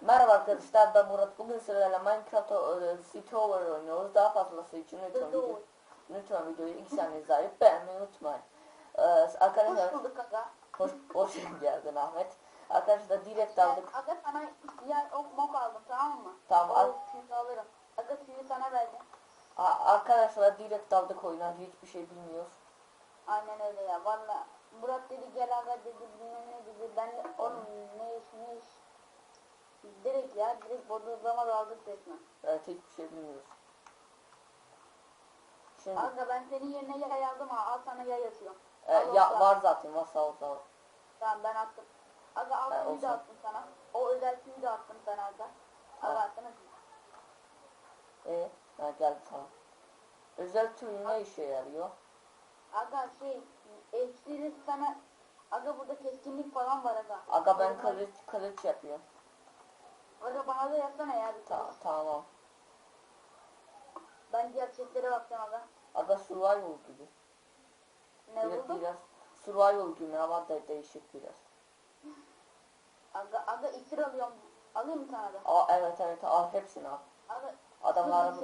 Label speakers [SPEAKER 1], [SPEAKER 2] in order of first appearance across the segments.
[SPEAKER 1] Merhaba arkadaşlar ben Murat. Bugün sizlerle Minecraft e, City Over oynuyoruz. Daha fazlası için lütfen, video, lütfen videoyu 2 saniye izleyip beğenmeyi unutmayın. Ee, arkadaşlar
[SPEAKER 2] Hoş bulduk aga.
[SPEAKER 1] hoş, hoş geldin Ahmet. Arkadaşlar direkt aldık.
[SPEAKER 2] Aga sana yer ok mok aldım tamam mı?
[SPEAKER 1] Tamam.
[SPEAKER 2] O alırım. Aga tüyü sana verdim.
[SPEAKER 1] A- arkadaşlar direkt aldık oyuna. Hiçbir şey bilmiyoruz.
[SPEAKER 2] Aynen öyle ya. Valla Murat dedi gel aga dedi bilmem ne dedi. Ben oğlum ne iş ne iş. Direkt ya direkt bodozlama da aldık resmen.
[SPEAKER 1] Evet hiçbir şey bilmiyoruz. Şimdi
[SPEAKER 2] Aga ben senin yerine yay aldım ha. Al sana yay atıyorum.
[SPEAKER 1] e,
[SPEAKER 2] al
[SPEAKER 1] ya
[SPEAKER 2] olsa.
[SPEAKER 1] var zaten var sağ ol sağ ol.
[SPEAKER 2] Tamam ben attım. Aga
[SPEAKER 1] Ha,
[SPEAKER 2] tüyü de
[SPEAKER 1] olsun.
[SPEAKER 2] attım sana. O özel tüyü de attım sana aga. Aga
[SPEAKER 1] Ha.
[SPEAKER 2] attım.
[SPEAKER 1] E, ha, geldi tamam. Özel tür ne işe yarıyor?
[SPEAKER 2] Aga şey eksiği sana Aga burada keskinlik falan var aga.
[SPEAKER 1] Aga ben kılıç, kılıç yapıyorum.
[SPEAKER 2] Aga bana da yapsana ya bir
[SPEAKER 1] Ta tamam.
[SPEAKER 2] Ben diğer chatlere bakacağım aga.
[SPEAKER 1] Aga survival gibi.
[SPEAKER 2] Ne
[SPEAKER 1] Biraz,
[SPEAKER 2] buldun?
[SPEAKER 1] biraz survival gibi ama da değişik biraz.
[SPEAKER 2] Aga, aga iksir alıyorum. Alayım mı sana da?
[SPEAKER 1] Aa evet evet al hepsini al.
[SPEAKER 2] Aga
[SPEAKER 1] Adamlara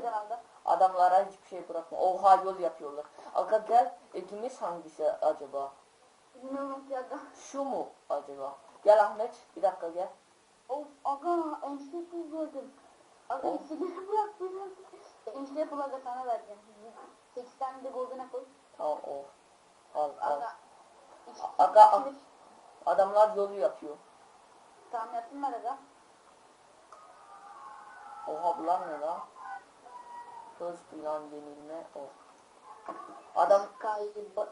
[SPEAKER 1] adamlara hiçbir şey bırakma. Oha yol yapıyorlar. Aga gel ekimiz hangisi acaba?
[SPEAKER 2] Bilmiyorum ki aga.
[SPEAKER 1] Şu mu acaba? Gel Ahmet bir dakika gel.
[SPEAKER 2] Of aga enişte gördüm. Aga
[SPEAKER 1] Of.
[SPEAKER 2] iksirleri bırak bırak. Enişte yapıl aga sana vereceğim. 8 tane de golden'a koy.
[SPEAKER 1] Tamam of. Al al.
[SPEAKER 2] Aga.
[SPEAKER 1] Aga, aga. Adamlar yolu yapıyor.
[SPEAKER 2] Tamam yapsınlar aga.
[SPEAKER 1] Oha bunlar ne lan? Hız plan yenilme. Oh. Adam
[SPEAKER 2] Kaybı.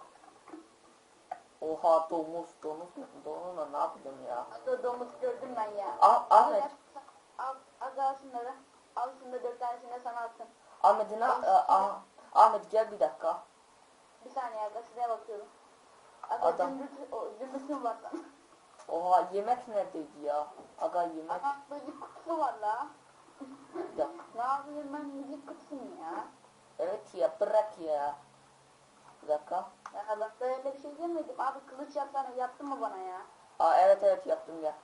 [SPEAKER 1] oha domuz domuz domuzla ne yapacağım ya?
[SPEAKER 2] Aga domuz gördüm ben ya.
[SPEAKER 1] Ah, Ahmet
[SPEAKER 2] Aga, Al, şunları. Al şunları dört tanesini sana atsın.
[SPEAKER 1] Ahmet'in ah, Ahmet gel bir dakika.
[SPEAKER 2] Bir saniye aga size bakıyorum. Aga
[SPEAKER 1] Adam.
[SPEAKER 2] zümrüt, o, zümrütün var sana.
[SPEAKER 1] Oha yemek neredeydi ya? Aga yemek.
[SPEAKER 2] Aga müzik kutusu var la.
[SPEAKER 1] Bir dakika.
[SPEAKER 2] Ne yapayım ben müzik kutusuyum ya.
[SPEAKER 1] Evet ya bırak ya. Bir dakika.
[SPEAKER 2] Ya bak böyle bir şey demedim. Abi kılıç yapsana yaptın mı bana ya?
[SPEAKER 1] Aa evet evet yaptım ya.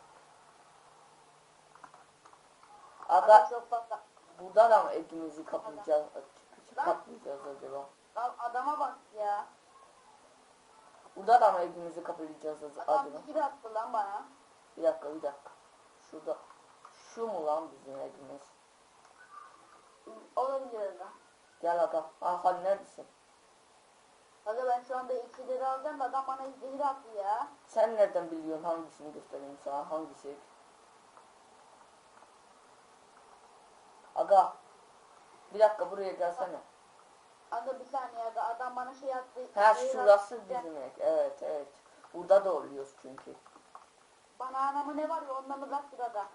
[SPEAKER 2] Aga çok fazla.
[SPEAKER 1] burada da mı ekimizi kaplayacağız?
[SPEAKER 2] Lan.
[SPEAKER 1] Kaplayacağız acaba?
[SPEAKER 2] Lan adama bak ya.
[SPEAKER 1] Burada da mı ekimizi kaplayacağız
[SPEAKER 2] Adam
[SPEAKER 1] acaba?
[SPEAKER 2] fikir attı lan bana.
[SPEAKER 1] Bir dakika bir dakika. Şurada. Şu mu lan bizim ekimiz?
[SPEAKER 2] Olabilir aga.
[SPEAKER 1] Gel aga. Aa hadi neredesin?
[SPEAKER 2] Aga ben şu anda iksirleri alacağım da adam bana zehir attı ya.
[SPEAKER 1] Sen nereden biliyorsun hangisini göstereyim sana hangisi? Aga. Bir dakika buraya gelsene.
[SPEAKER 2] Aga bir saniye aga adam bana şey attı.
[SPEAKER 1] Ha
[SPEAKER 2] zehir
[SPEAKER 1] şurası bizim ek. Evet evet. Burada da oluyoruz çünkü.
[SPEAKER 2] Bana anamı ne var ya ondan uzak dur aga.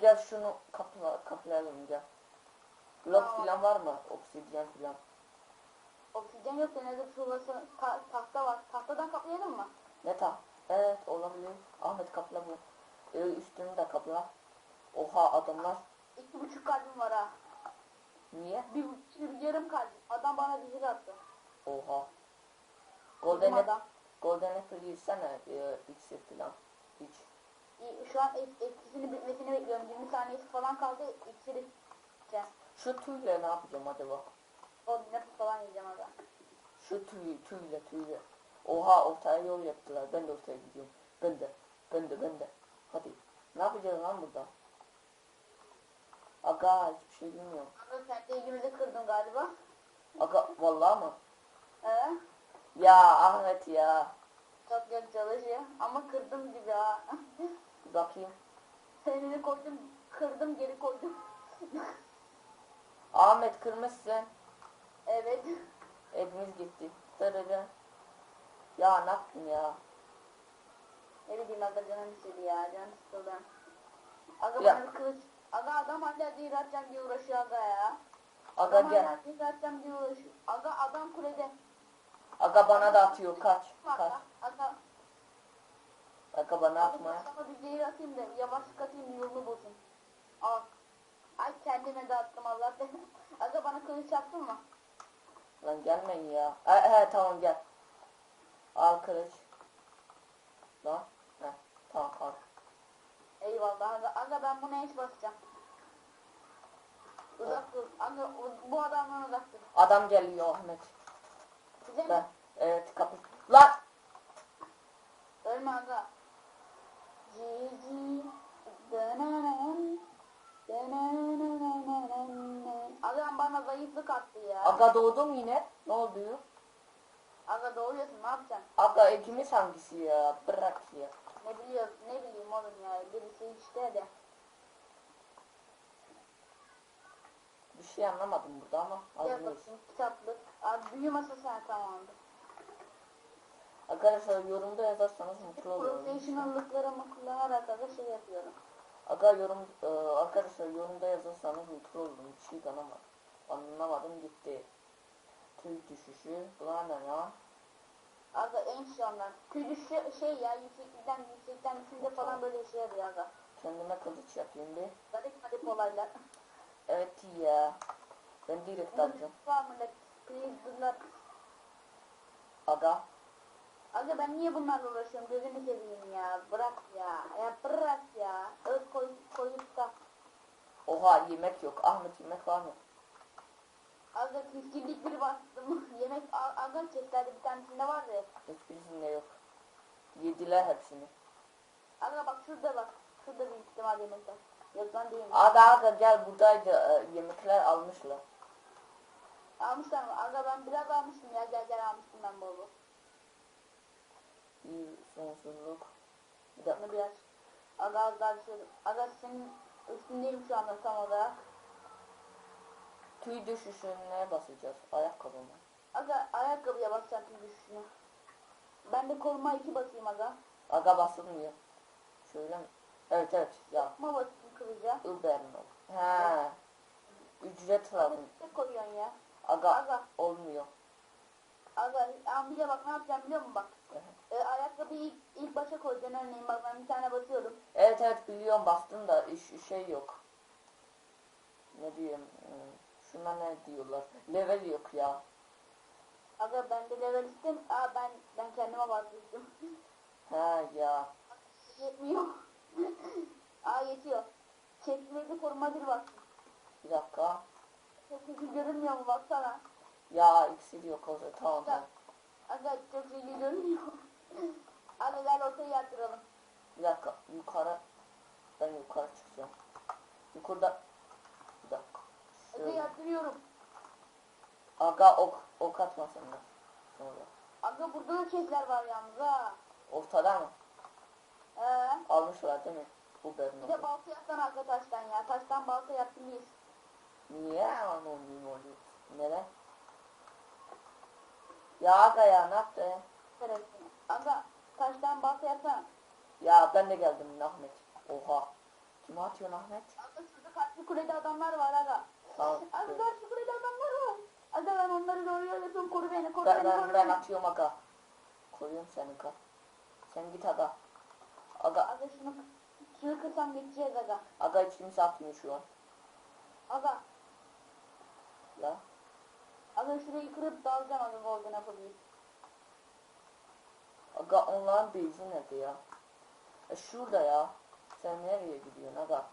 [SPEAKER 1] Gel şunu kapla, kaplayalım gel. Blok
[SPEAKER 2] Tamam.
[SPEAKER 1] filan var mı? Obsidyen filan.
[SPEAKER 2] Oksijen yok denizde şurası ta- tahta var. Tahtadan kaplayalım mı?
[SPEAKER 1] Ne ta? Evet olabilir. Ahmet kapla bu. Ee, üstünü de kapla. Oha adamlar.
[SPEAKER 2] İki buçuk kalbim var ha.
[SPEAKER 1] Niye?
[SPEAKER 2] Bir, bir yarım kalbim. Adam bana zehir attı.
[SPEAKER 1] Oha.
[SPEAKER 2] Bizim
[SPEAKER 1] Golden
[SPEAKER 2] adam.
[SPEAKER 1] Apple, Golden Apple yesene e, filan. Hiç.
[SPEAKER 2] İyi, Şu an et, etkisini bitmesini bekliyorum. 20 saniyesi falan kaldı. İksiri içeceğim.
[SPEAKER 1] Şu tüyle ne yapacağım acaba?
[SPEAKER 2] O dinle falan yiyeceğim aga.
[SPEAKER 1] Şu tüy, tüyle tüyle. Oha ortaya yol yaptılar. Ben de ortaya gidiyorum. Ben de. Ben de ben de. Hadi. Ne yapacağız lan burada? Aga hiçbir şey bilmiyorum.
[SPEAKER 2] Aga sen de ilgimizi kırdın galiba.
[SPEAKER 1] Aga vallahi mı?
[SPEAKER 2] Ee,
[SPEAKER 1] Ya Ahmet ya.
[SPEAKER 2] çok güzel çalışıyor. Ama kırdım gibi ha.
[SPEAKER 1] Bakayım.
[SPEAKER 2] Senini koydum. Kırdım geri koydum.
[SPEAKER 1] Ahmet kırmışsın.
[SPEAKER 2] evet.
[SPEAKER 1] Evimiz gitti. Sarıca. Ya ne yaptın ya?
[SPEAKER 2] Ne bileyim aga canım istedi ya. Canım sıkıldı. Aga
[SPEAKER 1] Ya.
[SPEAKER 2] bana kılıç. Aga adam hala atacağım diye uğraşıyor aga ya.
[SPEAKER 1] Aga
[SPEAKER 2] adam
[SPEAKER 1] gel.
[SPEAKER 2] atacağım diye uğraşıyor. Aga adam kulede.
[SPEAKER 1] Aga bana da atıyor. Kaç. Kaç.
[SPEAKER 2] Aga, aga,
[SPEAKER 1] bana atma.
[SPEAKER 2] sana bir zehir atayım da yavaşlık atayım yolunu bozayım. Al. Ay kendime de attım Allah Aga bana kılıç yaptın mı?
[SPEAKER 1] Lan gelmeyin ya. He, he tamam gel. Al kılıç. Lan. He, tamam al.
[SPEAKER 2] Eyvallah. Aga, aga ben buna hiç basacağım. Uzak dur. Aga bu adamdan uzak dur.
[SPEAKER 1] Adam geliyor Ahmet.
[SPEAKER 2] Bize mi?
[SPEAKER 1] Ben. Evet kapı. Lan!
[SPEAKER 2] Ölme aga. Cici. Dönenem. Dönenem. Adam bana zayıflık attı ya.
[SPEAKER 1] Aga doğdum yine. Ne oldu?
[SPEAKER 2] Aga doğuyorsun ne yapacaksın?
[SPEAKER 1] Aga ikimiz hangisi ya? Bırak ya.
[SPEAKER 2] Ne biliyorsun ne bileyim oğlum ya. Birisi işte de.
[SPEAKER 1] Bir şey anlamadım burada ama.
[SPEAKER 2] Gel
[SPEAKER 1] Anlıyoruz.
[SPEAKER 2] bakayım kitaplık. Abi büyü masası ha tamamdır.
[SPEAKER 1] Arkadaşlar yorumda yazarsanız mutlu olurum.
[SPEAKER 2] Professionallıklarımı kullanarak da şey yapıyorum.
[SPEAKER 1] Aga yorum e, arkadaşlar yorumda yazarsanız mutlu olurum. Bir şey anlamadım. Anlamadım gitti. Tüy düşüşü. Bunlar ne ya?
[SPEAKER 2] Aga en sonlar. Tüylü şey, ya yükseklikten yüksekten düşünce falan böyle şey yapıyor aga.
[SPEAKER 1] Kendime kılıç yapayım bir.
[SPEAKER 2] Garip garip olaylar.
[SPEAKER 1] Evet ya. Ben direkt alacağım. Aga.
[SPEAKER 2] Aga ben niye bunlarla uğraşıyorum gözünü seveyim ya. Bırak ya. Ya bırak ya. Öz koy, koyup da.
[SPEAKER 1] Oha yemek yok. Ahmet yemek var mı?
[SPEAKER 2] Aga keskinlik bir bastım. Yemek aga chestlerde bir tanesinde var ya.
[SPEAKER 1] Hiçbirisinde yok. Yediler hepsini.
[SPEAKER 2] Aga bak şurada bak. Şurada büyük ihtimal yemekler. Yok lan değil.
[SPEAKER 1] Aga aga gel buradaydı. e, yemekler almışlar.
[SPEAKER 2] Almışlar mı? Aga ben biraz almıştım ya. Gel gel almıştım ben bol bol.
[SPEAKER 1] Bir sonsuzluk. Bir dakika.
[SPEAKER 2] Bunu biraz. Aga az daha düşürdüm. Aga senin üstündeyim şu anda tam olarak.
[SPEAKER 1] Tüy düşüşüne basacağız. Ayakkabı mı?
[SPEAKER 2] Aga ayakkabıya basacağım bir düşüşünü. Ben de koluma iki basayım aga.
[SPEAKER 1] Aga basılmıyor. Şöyle mi? Evet evet ya.
[SPEAKER 2] Koluma basayım kılıca.
[SPEAKER 1] Uber mi? He. Ücret lazım.
[SPEAKER 2] Ne koyuyorsun ya?
[SPEAKER 1] Aga
[SPEAKER 2] Aga.
[SPEAKER 1] olmuyor.
[SPEAKER 2] Aga amca bak ne yapacağım biliyor musun bak. E, ayakkabıyı ilk, ilk başa koyacaksın örneğin bak ben bir tane basıyorum.
[SPEAKER 1] Evet evet biliyorum bastım da iş, şey yok. Ne diyeyim? hmm, Şuna ne diyorlar? Level yok ya.
[SPEAKER 2] Aga ben de level istem. Aa ben ben kendime basmıştım.
[SPEAKER 1] He ya.
[SPEAKER 2] Yetmiyor. Aa yetiyor. Çekmeli koruma bir bak.
[SPEAKER 1] Bir dakika.
[SPEAKER 2] Çok kötü görünmüyor mu baksana.
[SPEAKER 1] Ya iksir yok o zaman. Tamam
[SPEAKER 2] Aga, aga çok iyi görünmüyor. Aga gel ortaya yatıralım.
[SPEAKER 1] Bir dakika. Yukarı. Ben yukarı çıkacağım. Yukarıda.
[SPEAKER 2] Aga
[SPEAKER 1] Şöyle.
[SPEAKER 2] yatırıyorum.
[SPEAKER 1] Aga ok, ok atmasın da. Sonra.
[SPEAKER 2] Aga burada da chestler var yalnız ha.
[SPEAKER 1] Ortada mı?
[SPEAKER 2] Ee,
[SPEAKER 1] Almışlar değil mi? Bu
[SPEAKER 2] bir de
[SPEAKER 1] benim.
[SPEAKER 2] balta yapsan arka taştan ya. Taştan balta yaptım biz.
[SPEAKER 1] Niye anonim oluyor? Neden? Ya aga ya ne yaptı?
[SPEAKER 2] Aga taştan balta yapsana.
[SPEAKER 1] Ya ben de geldim Ahmet. Oha. Kime atıyorsun Ahmet?
[SPEAKER 2] Aga şurada karşı kulede adamlar var aga.
[SPEAKER 1] Tamam.
[SPEAKER 2] Aga karşı kulede adamlar var. Aga ben onları doğru yönetiyorum. Koru beni koru
[SPEAKER 1] Ben,
[SPEAKER 2] beni
[SPEAKER 1] ben,
[SPEAKER 2] koru
[SPEAKER 1] ben
[SPEAKER 2] beni.
[SPEAKER 1] atıyorum aga. Koruyorum seni aga. Sen git aga. Aga,
[SPEAKER 2] Aga şunu şunu kırsam geçeceğiz aga.
[SPEAKER 1] aga hiç kimse atmıyor şu an.
[SPEAKER 2] Aga.
[SPEAKER 1] La.
[SPEAKER 2] Aga şurayı kırıp dalacağım aga golden.
[SPEAKER 1] Aga onların base'i nerede ya? E şurada ya. Sen nereye gidiyorsun aga?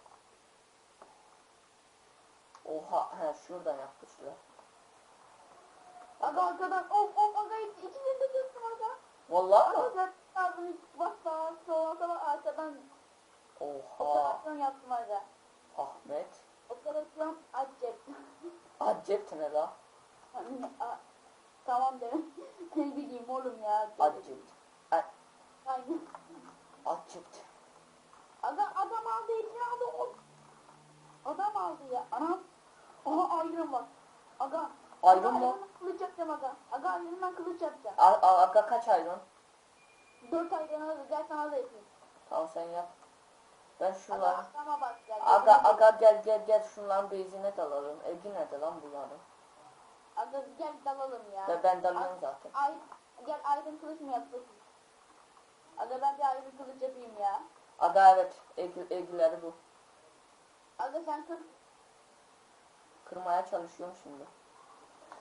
[SPEAKER 1] Oha, he şuradan yapmışlar.
[SPEAKER 2] Aga arkadan of of aga ik- ikisini de tuttum aga.
[SPEAKER 1] Vallahi mı?
[SPEAKER 2] ben ağzını bak sağa sola sola arkadan
[SPEAKER 1] Oha.
[SPEAKER 2] operasyon yaptım aga.
[SPEAKER 1] Ahmet.
[SPEAKER 2] Operasyon acep.
[SPEAKER 1] Acep ne la?
[SPEAKER 2] A- tamam demek. ne bileyim oğlum ya.
[SPEAKER 1] Acep.
[SPEAKER 2] Aynen.
[SPEAKER 1] Acep.
[SPEAKER 2] Aga adam aldı elini aldı. o- Adam aldı ya. Anam. İron var. Aga.
[SPEAKER 1] Iron
[SPEAKER 2] Aga? Iron'dan kılıç yapacağım aga. Aga iron'dan kılıç yapacağım.
[SPEAKER 1] A- a- aga kaç ayron?
[SPEAKER 2] Dört iron alır. Gel sana da yapayım.
[SPEAKER 1] Tamam sen yap. Ben
[SPEAKER 2] Aga
[SPEAKER 1] şunların...
[SPEAKER 2] aşağıma bak gel.
[SPEAKER 1] Aga aga gel gel gel şunların base'ine dalalım. Evgi nerede lan bunların?
[SPEAKER 2] Aga gel dalalım ya.
[SPEAKER 1] Ben, ben dalıyorum zaten.
[SPEAKER 2] Ay, gel iron kılıç mı yapıyorsun? Aga ben bir iron kılıç yapayım ya.
[SPEAKER 1] Aga evet. Evgi, evgileri bu.
[SPEAKER 2] Aga sen kır.
[SPEAKER 1] Kırmaya çalışıyorum şimdi.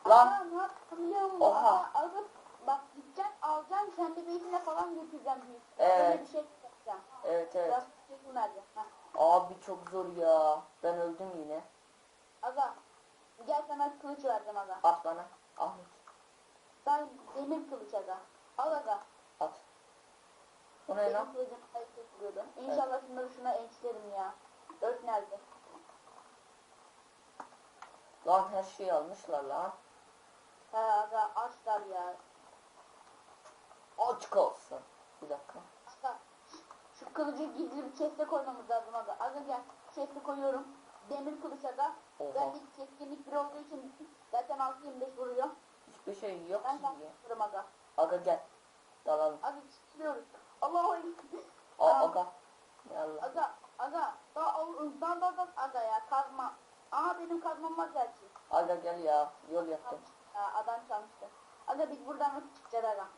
[SPEAKER 1] Lan.
[SPEAKER 2] Musun?
[SPEAKER 1] Oha.
[SPEAKER 2] Aga bak gideceksin alacaksın kendi beynine falan götüreceğim.
[SPEAKER 1] Evet.
[SPEAKER 2] Öyle bir şey yapacağım.
[SPEAKER 1] Evet evet.
[SPEAKER 2] Biraz çekim vereceğim. Heh.
[SPEAKER 1] Abi çok zor ya. Ben öldüm yine.
[SPEAKER 2] Aga gel sana kılıç verdim aga.
[SPEAKER 1] At bana. Ahmet.
[SPEAKER 2] Ben demir kılıç aga. Al aga.
[SPEAKER 1] At. O ne lan?
[SPEAKER 2] Kılıcım. İnşallah şunları şuna ençlerim ya. Ört nerede?
[SPEAKER 1] Lan her şeyi almışlar lan.
[SPEAKER 2] He aga açlar ya.
[SPEAKER 1] Aç kalsın. Bir dakika.
[SPEAKER 2] Aga şu kılıcı gizli bir chest'e koymamız lazım aga. Aga gel chest'e koyuyorum. Demir kılıç aga.
[SPEAKER 1] Oha.
[SPEAKER 2] Ben de keskinlik bir olduğu için zaten 6-25 vuruyor.
[SPEAKER 1] Hiçbir şey yok
[SPEAKER 2] Ben
[SPEAKER 1] ki.
[SPEAKER 2] vururum aga.
[SPEAKER 1] Aga gel. Dalalım.
[SPEAKER 2] Aga çıkıyoruz. Allah'a.
[SPEAKER 1] Aa, aga. Yallah.
[SPEAKER 2] Aga, aga, daha dan dan dan aga ya kazma. Aa benim kazmam var gerçi.
[SPEAKER 1] Aga gel ya. Yol yaptım.
[SPEAKER 2] Ya, adam çalmıştı. Aga biz buradan nasıl çıkacağız aga?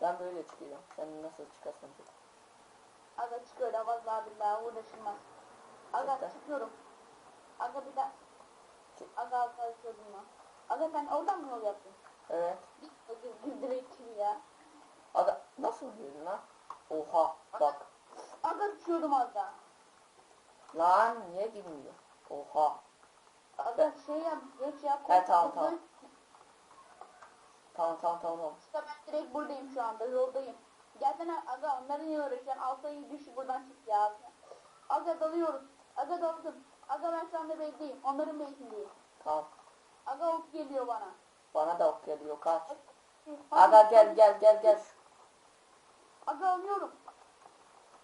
[SPEAKER 1] Ben böyle çıkıyorum. Sen nasıl çıkarsın?
[SPEAKER 2] Aga çıkıyor da vallahi billahi uğraşılmaz. Aga
[SPEAKER 1] Çıktı.
[SPEAKER 2] çıkıyorum. Aga bir daha.
[SPEAKER 1] Çık.
[SPEAKER 2] Aga aga çıkıyordum lan. Aga sen oradan mı yol yaptın?
[SPEAKER 1] Evet.
[SPEAKER 2] Git direkt gir ya.
[SPEAKER 1] Aga nasıl yürüdün lan? Oha bak.
[SPEAKER 2] Aga çıkıyordum az daha.
[SPEAKER 1] Lan niye girmiyor? Oha.
[SPEAKER 2] Aga şey yap, geç ya.
[SPEAKER 1] He, tamam,
[SPEAKER 2] korkma.
[SPEAKER 1] tamam. Tamam tamam tamam. tamam.
[SPEAKER 2] İşte ben direkt buradayım şu anda yoldayım. Gelsene aga onların niye uğraşıyorsun? Altayı düş buradan çık ya. Aga dalıyoruz. Aga daldım. Aga ben şu anda bekleyeyim. Onların bekleyeyim.
[SPEAKER 1] Tamam.
[SPEAKER 2] Aga ok geliyor bana.
[SPEAKER 1] Bana da ok geliyor kaç.
[SPEAKER 2] Hadi.
[SPEAKER 1] Aga gel gel gel gel.
[SPEAKER 2] Aga alıyorum.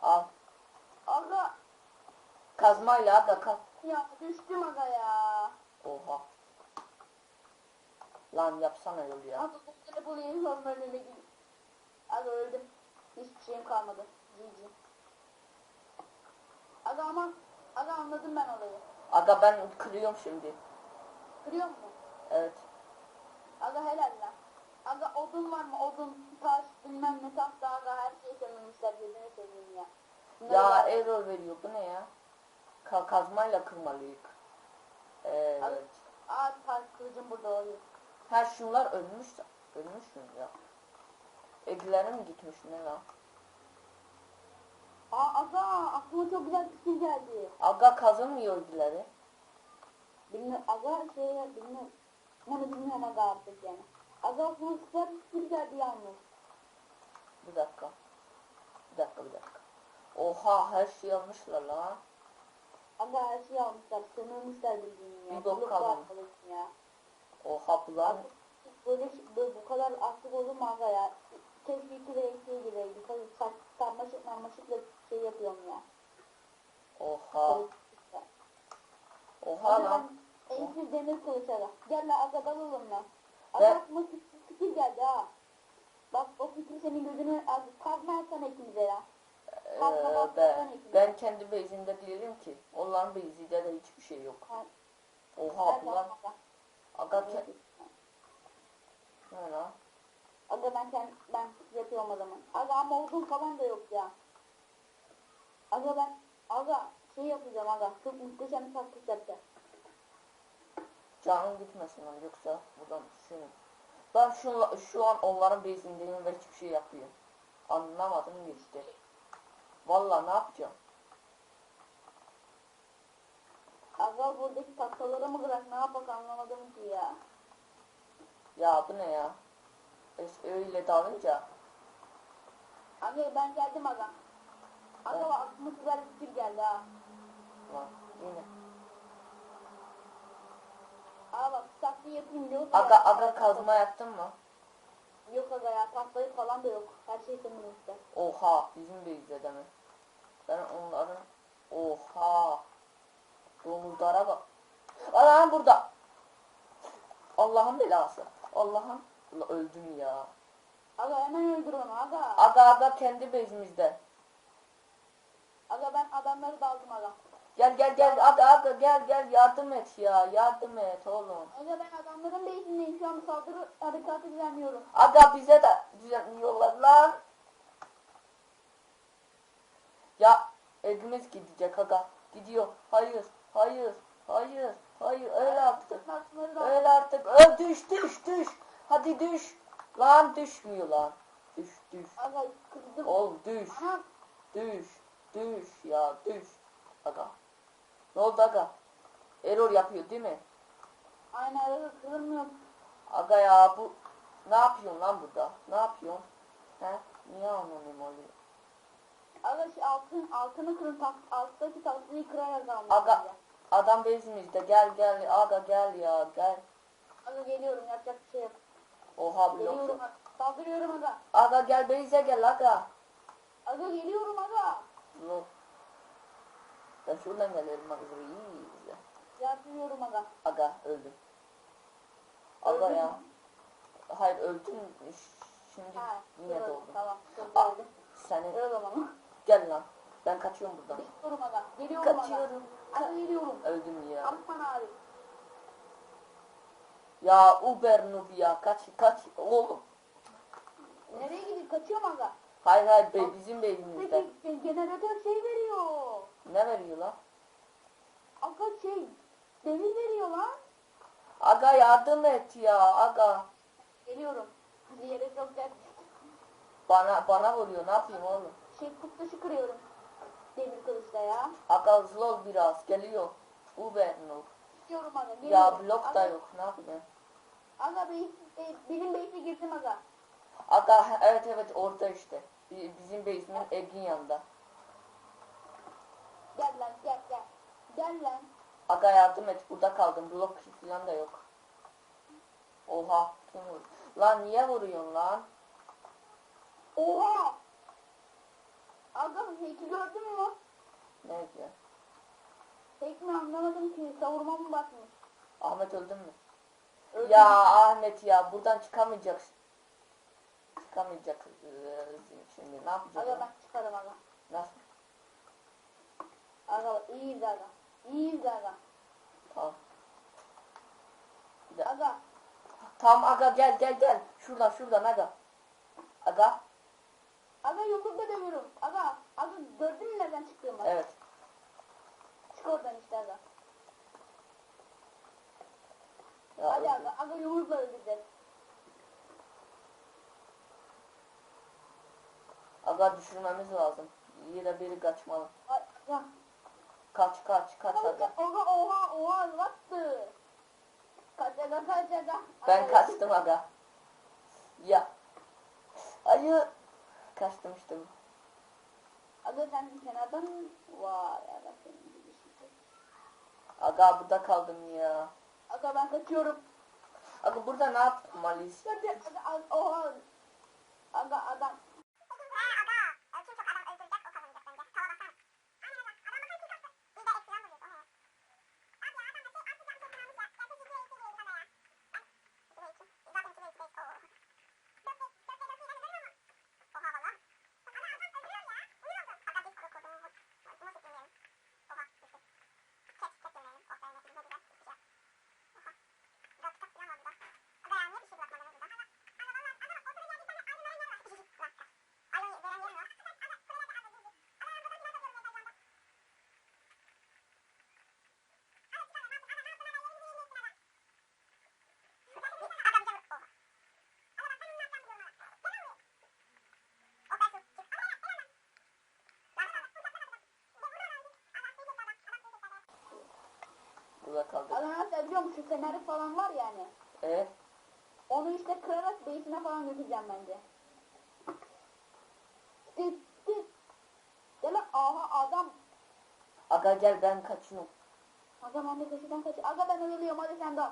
[SPEAKER 1] Al.
[SPEAKER 2] Aga
[SPEAKER 1] Kazmayla aga kaz.
[SPEAKER 2] Ya düştüm aga ya.
[SPEAKER 1] Oha. Lan yapsana yol ya.
[SPEAKER 2] Aga bu bulayım onların önüne gideyim. Aga öldüm. Hiçbir şeyim kalmadı. GG. Aga ama aga anladım ben olayı.
[SPEAKER 1] Aga ben kırıyorum şimdi.
[SPEAKER 2] Kırıyor musun?
[SPEAKER 1] Evet.
[SPEAKER 2] Aga helal lan. Aga odun var mı? Odun, taş, bilmem ne tahta aga her şeyi sömürmüşler gözünü seveyim ya. Bunları
[SPEAKER 1] Ya
[SPEAKER 2] ver.
[SPEAKER 1] error veriyor. Bu ne ya? Ka kazmayla kırmalıyız. Evet.
[SPEAKER 2] Aa taş kılıcım burada oluyor.
[SPEAKER 1] Ha şunlar ölmüş. Ölmüş mü ya? Eglerim gitmiş ne lan?
[SPEAKER 2] Aa aga aklıma çok güzel bir fikir geldi.
[SPEAKER 1] Aga kazınmıyor egleri.
[SPEAKER 2] Bilmiyorum aga şey bilmiyorum. Onu bilmiyorum aga artık yani. Aga aklıma süper bir fikir geldi yalnız.
[SPEAKER 1] Bir dakika. Bir dakika bir dakika. Oha her şey almışlar lan.
[SPEAKER 2] Aga her şeyi almışlar. Sömürmüşler bildiğin ya.
[SPEAKER 1] Bir bok
[SPEAKER 2] arkadaşım ya.
[SPEAKER 1] Oha bunlar
[SPEAKER 2] Abi, böyle, böyle bu kadar aktif olur mu aga ya? Keşke iki renkliye gireydi. Tabii saç, sarmaşık marmaşıkla şey yapıyorum ya.
[SPEAKER 1] oha. Oha
[SPEAKER 2] Aga
[SPEAKER 1] lan.
[SPEAKER 2] ben Eğitim demir kılıç aga. Gel la aga dalalım lan.
[SPEAKER 1] Ben-
[SPEAKER 2] Aga aklıma fikir, geldi ha. Bak o fikir senin gözünü az kazma yapsana ikimize ya.
[SPEAKER 1] Ee,
[SPEAKER 2] Kalkma,
[SPEAKER 1] ben,
[SPEAKER 2] kalkma.
[SPEAKER 1] Ben kendi base'inde değilim ki. Onların base'inde de hiçbir şey yok.
[SPEAKER 2] Ha,
[SPEAKER 1] Oha bunlar.
[SPEAKER 2] aga.
[SPEAKER 1] Ke... Ne lan?
[SPEAKER 2] Aga ben kend, ben yapıyorum o zaman. Aga ama odun falan da yok ya. Aga ben aga şey yapacağım aga. Çok muhteşem bir taktik yapacağım.
[SPEAKER 1] Canım gitmesin lan yoksa buradan şunu. Ben şu, şu an onların base'indeyim ve hiçbir şey yapıyorum. Anlamadım gitti. Vallahi ne yapacağım?
[SPEAKER 2] Aga buradaki tahtaları mı bırak ne yapak anlamadım ki ya.
[SPEAKER 1] Ya bu ne ya? Es- Öyle dalınca.
[SPEAKER 2] Aga ben geldim aga. Aga
[SPEAKER 1] Evet.
[SPEAKER 2] bak aklıma güzel bir fikir geldi ha.
[SPEAKER 1] Lan yine.
[SPEAKER 2] Aa bak taktiği yapayım diyor.
[SPEAKER 1] Aga aga kazma yaptın mı?
[SPEAKER 2] Yok aga ya tahtayı falan da yok. Her şey senin işte.
[SPEAKER 1] Oha bizim base'de de mi? Ben onların oha domuzlara bak. Allah'ım burada. Allah'ın belası. Allah'ım Ulan öldüm ya.
[SPEAKER 2] Aga hemen öldür onu aga.
[SPEAKER 1] Aga aga kendi base'imizde.
[SPEAKER 2] Aga ben adamları da aldım aga.
[SPEAKER 1] Gel gel gel aga aga gel gel yardım et ya yardım et oğlum.
[SPEAKER 2] Aga ben adamların beynindeyim şu an saldırı harekatı düzenliyorum.
[SPEAKER 1] Aga bize de düzenliyorlar lan. Ya elimiz gidecek aga. Gidiyor. Hayır hayır hayır hayır öyle artık. Öyle artık. Öl düş düş düş. Hadi düş. Lan düşmüyor lan. Düş düş. Oğlum düş. Düş. Düş ya düş. Aga. Ne oldu aga? Error yapıyor değil mi?
[SPEAKER 2] Aynen arada kırılmıyor.
[SPEAKER 1] Aga ya bu ne yapıyorsun lan burada? Ne yapıyorsun? He? Niye anonim oluyor?
[SPEAKER 2] Aga şey altın, altını kırın, tak, alttaki tatlıyı kırarak almış.
[SPEAKER 1] Aga. Adam bezimizde gel gel aga gel ya gel.
[SPEAKER 2] Aga geliyorum yapacak bir şey yok.
[SPEAKER 1] Oha blok
[SPEAKER 2] Geliyorum
[SPEAKER 1] yok.
[SPEAKER 2] aga. Saldırıyorum aga.
[SPEAKER 1] Aga gel Beyze gel aga.
[SPEAKER 2] Aga geliyorum aga.
[SPEAKER 1] Blok. Ben şuradan gelirim aga. İyi izle.
[SPEAKER 2] Yardırıyorum aga.
[SPEAKER 1] Aga öldüm. Aga ya. Hayır öldüm. Şimdi
[SPEAKER 2] Ha,
[SPEAKER 1] yine doğdum.
[SPEAKER 2] Tamam. Çok
[SPEAKER 1] Ah. Seni gel lan. Ben kaçıyorum buradan.
[SPEAKER 2] Geliyorum aga. Geliyorum
[SPEAKER 1] Kaçıyorum.
[SPEAKER 2] aga. Aga geliyorum.
[SPEAKER 1] Öldüm ya.
[SPEAKER 2] Aman abi.
[SPEAKER 1] Ya Uber noob ya kaç kaç oğlum.
[SPEAKER 2] Nereye gidiyor? Kaçıyorum aga.
[SPEAKER 1] Hayır hayır bey bizim beyimizde.
[SPEAKER 2] Peki jeneratör şey veriyor.
[SPEAKER 1] Ne veriyor lan?
[SPEAKER 2] Aga şey demir veriyor lan.
[SPEAKER 1] Aga yardım et ya aga.
[SPEAKER 2] Geliyorum. Bir yere sokacak.
[SPEAKER 1] Bana bana vuruyor ne yapayım oğlum?
[SPEAKER 2] Şey kut taşı kırıyorum. Demir kılıçla ya.
[SPEAKER 1] Aga hızlı ol biraz geliyor. Uber noob.
[SPEAKER 2] Gidiyorum aga.
[SPEAKER 1] Ya blok
[SPEAKER 2] Aga-
[SPEAKER 1] da yok ne yapayım?
[SPEAKER 2] Aga bey, bey, benim base'e girdim aga.
[SPEAKER 1] Aga evet evet orada işte. Bi- Bizim base'in Egin yanında.
[SPEAKER 2] Gel lan gel gel. Gel lan.
[SPEAKER 1] Aga yardım et burada kaldım. Blok falan da yok. Oha kim vurdu? Lan niye vuruyorsun lan?
[SPEAKER 2] Oha! Aga hack'i gördün mü?
[SPEAKER 1] Ne diyor?
[SPEAKER 2] Hack mi anlamadım ki. Savurma mı batmış?
[SPEAKER 1] Ahmet öldün mü?
[SPEAKER 2] Öldü
[SPEAKER 1] Ya? Ahmet ya buradan çıkamayacaksın. Çıkamayacak ee, şimdi ne yapacağız?
[SPEAKER 2] Aga ben çıkarım aga.
[SPEAKER 1] Nasıl?
[SPEAKER 2] Aga iyiyiz aga. İyiyiz aga.
[SPEAKER 1] Tamam.
[SPEAKER 2] Aga.
[SPEAKER 1] Tamam aga gel gel gel. Şuradan şuradan aga. Aga.
[SPEAKER 2] Aga yumrukla dövüyorum. Aga. Aga gördün mü nereden çıktığımı?
[SPEAKER 1] Evet.
[SPEAKER 2] Çık oradan işte aga.
[SPEAKER 1] Ya
[SPEAKER 2] Hadi
[SPEAKER 1] öldü.
[SPEAKER 2] aga. Aga yumrukla öldüreceğiz.
[SPEAKER 1] Aga düşürmemiz lazım. Yine biri kaçmalı.
[SPEAKER 2] Aga.
[SPEAKER 1] Kaç kaç kaç
[SPEAKER 2] Aga
[SPEAKER 1] aga.
[SPEAKER 2] oha oha oha battı. Kaç aga kaç aga.
[SPEAKER 1] Ben
[SPEAKER 2] Aga,
[SPEAKER 1] kaçtım aga. Ya. Ayı. Kaçtım işte bu.
[SPEAKER 2] Aga sen kenardan vay aga senin.
[SPEAKER 1] Aga burada kaldım ya.
[SPEAKER 2] Aga ben kaçıyorum.
[SPEAKER 1] Aga burada ne yapmalıyız?
[SPEAKER 2] Hadi aga, aga oha. Aga adam.
[SPEAKER 1] Burada kaldık.
[SPEAKER 2] Aga nasıl biliyor musun? Şu feneri falan var yani.
[SPEAKER 1] Evet.
[SPEAKER 2] Onu işte kırarak base'ine falan götüreceğim bence. Tıt. Gel lan aha adam.
[SPEAKER 1] Aga gel ben kaçıyorum.
[SPEAKER 2] Aga ben de köşeden kaç. Aga ben ölüyorum hadi sen de. al.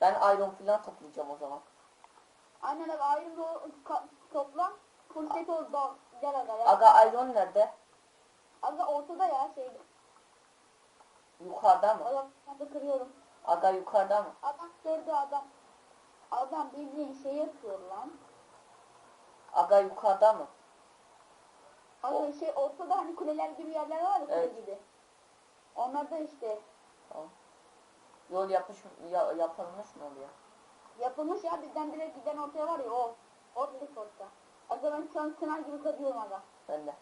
[SPEAKER 1] Ben iron falan toplayacağım o zaman.
[SPEAKER 2] Aynen aga ayrı do- ka- topla. Full set ol do. Gel aga ya.
[SPEAKER 1] Aga iron nerede?
[SPEAKER 2] Aga ortada ya şeyde.
[SPEAKER 1] Yukarıda mı?
[SPEAKER 2] De kırıyorum.
[SPEAKER 1] Aga yukarıda mı?
[SPEAKER 2] Adam gördü adam. Adam bildiğin şey yapıyor lan.
[SPEAKER 1] Aga yukarıda mı?
[SPEAKER 2] Aga şey ortada hani kuleler gibi yerler var ya kule
[SPEAKER 1] Evet.
[SPEAKER 2] gibi. Onlar da işte
[SPEAKER 1] Tamam. Yol yapmış ya, yapılmış mı oluyor?
[SPEAKER 2] yapılmış ya bizden direkt giden ortaya var ya o. O direkt orta. Aga ben şu an sınav gibi kazıyorum aga.
[SPEAKER 1] Ben de.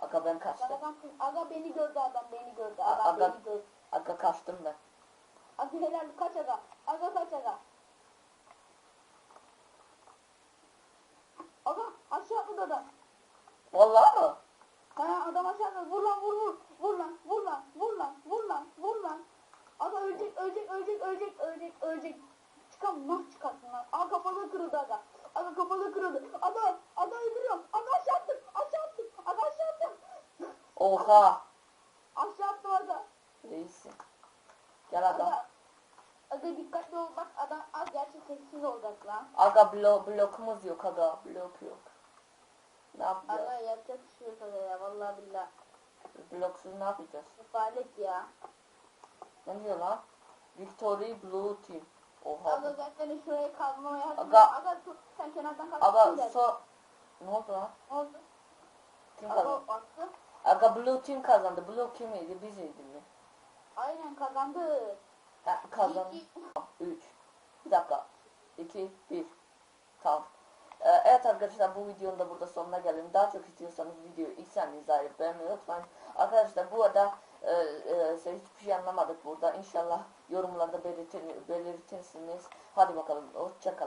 [SPEAKER 1] Aga ben
[SPEAKER 2] kastım. Aga, beni gördü adam beni gördü. Aga,
[SPEAKER 1] aga
[SPEAKER 2] beni gördü.
[SPEAKER 1] Aga kastım da.
[SPEAKER 2] Aga helal kaç aga. Aga kaç aga. Aga aşağı burada da.
[SPEAKER 1] Vallahi mı?
[SPEAKER 2] Ha adam aşağıda vur lan vur vur. Vur lan vur
[SPEAKER 1] lan
[SPEAKER 2] vur lan vur lan vur lan. Aga
[SPEAKER 1] ölecek ölecek
[SPEAKER 2] ölecek ölecek ölecek ölecek. Çıkan nasıl çıkarttın lan? Aa kafaları kırıldı
[SPEAKER 1] aga.
[SPEAKER 2] Aga kafaları kırıldı. Aga adam öldürüyor. Aga aşağı dikkatli ol bak adam az gerçi sessiz olacak lan.
[SPEAKER 1] Aga blok, blokumuz yok aga. Blok yok. Ne yapacağız?
[SPEAKER 2] Aga yapacak bir şey yok aga ya vallahi billahi.
[SPEAKER 1] Bloksuz ne yapacağız?
[SPEAKER 2] Sefalet ya.
[SPEAKER 1] Ne diyor lan? Victory Blue Team. Oha.
[SPEAKER 2] Aga zaten şuraya kazmama yardım
[SPEAKER 1] Aga.
[SPEAKER 2] Aga tut sen kenardan kaz.
[SPEAKER 1] Aga so... Ne oldu lan?
[SPEAKER 2] Ne oldu?
[SPEAKER 1] Kim
[SPEAKER 2] Aga
[SPEAKER 1] kazandı?
[SPEAKER 2] attı.
[SPEAKER 1] Aga Blue Team kazandı. Blue kimiydi? Biz miydik mi?
[SPEAKER 2] Aynen kazandı.
[SPEAKER 1] Ha, kazandı.
[SPEAKER 2] İyi, iyi.
[SPEAKER 1] 3. Bir dakika. 2, 1. Tamam. Ee, evet arkadaşlar bu videonun da burada sonuna geldim. Daha çok istiyorsanız videoyu ilk saniye izleyip beğenmeyi unutmayın. Arkadaşlar bu arada e, e, hiçbir şey anlamadık burada. İnşallah yorumlarda belirtir, belirtirsiniz. Hadi bakalım. Hoşçakalın.